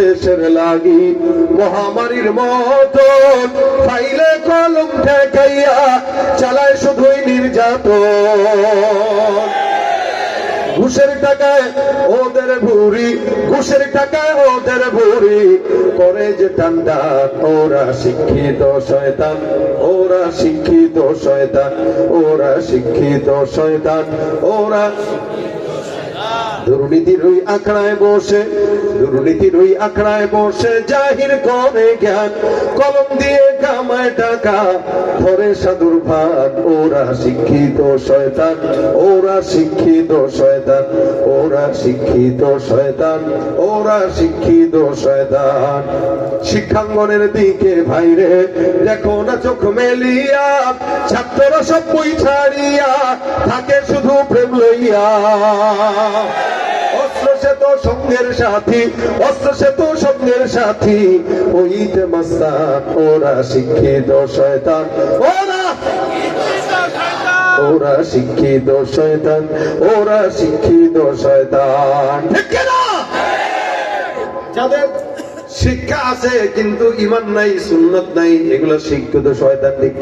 দেশের লাগি মহামারীর মতন ফাইলে কলম ঠেকাইয়া চালায় শুধুই নির্যাতন। ঘুষের টাকায় ওদের ভুরি ঘুষের টাকায় ওদের ভুরি করে যে ঠান্ডা ওরা শিক্ষিত শয়তান, ওরা শিক্ষিত শয়তান, ওরা শিক্ষিত শয়তান, ওরা দুর্নীতির ওই আখড়ায় বসে দুর্নীতির ওই আখড়ায় বসে জাহির করে জ্ঞান। কলম দিয়ে কামায় টাকা ধরে সাধুর ভাত। ওরা শিক্ষিত শয়তান, ওরা শিক্ষিত শয়তান, ওরা শিক্ষিত শয়তান, ওরা শিক্ষিত শয়তান। শিক্ষাঙ্গনের দিকে ভাইরে, দেখো না চোখ মেলিয়া, ছাত্ররা সব বই ছাড়িয়া, থাকে শুধু প্রেম লইয়া। সঙ্গের সাথী অস্ত্র সে তো সঙ্গের সাথী ওইতে মাস্তান ওরা শিক্ষিত শয়তান ওরা ওরা শিক্ষিত শয়তান, ওরা শিক্ষিত শয়তান? যাদের শিক্ষা আছে, কিন্তু ইমান নাই, সুন্নত নাই, এগুলো শিক্ষিত শয়তান ঠিক?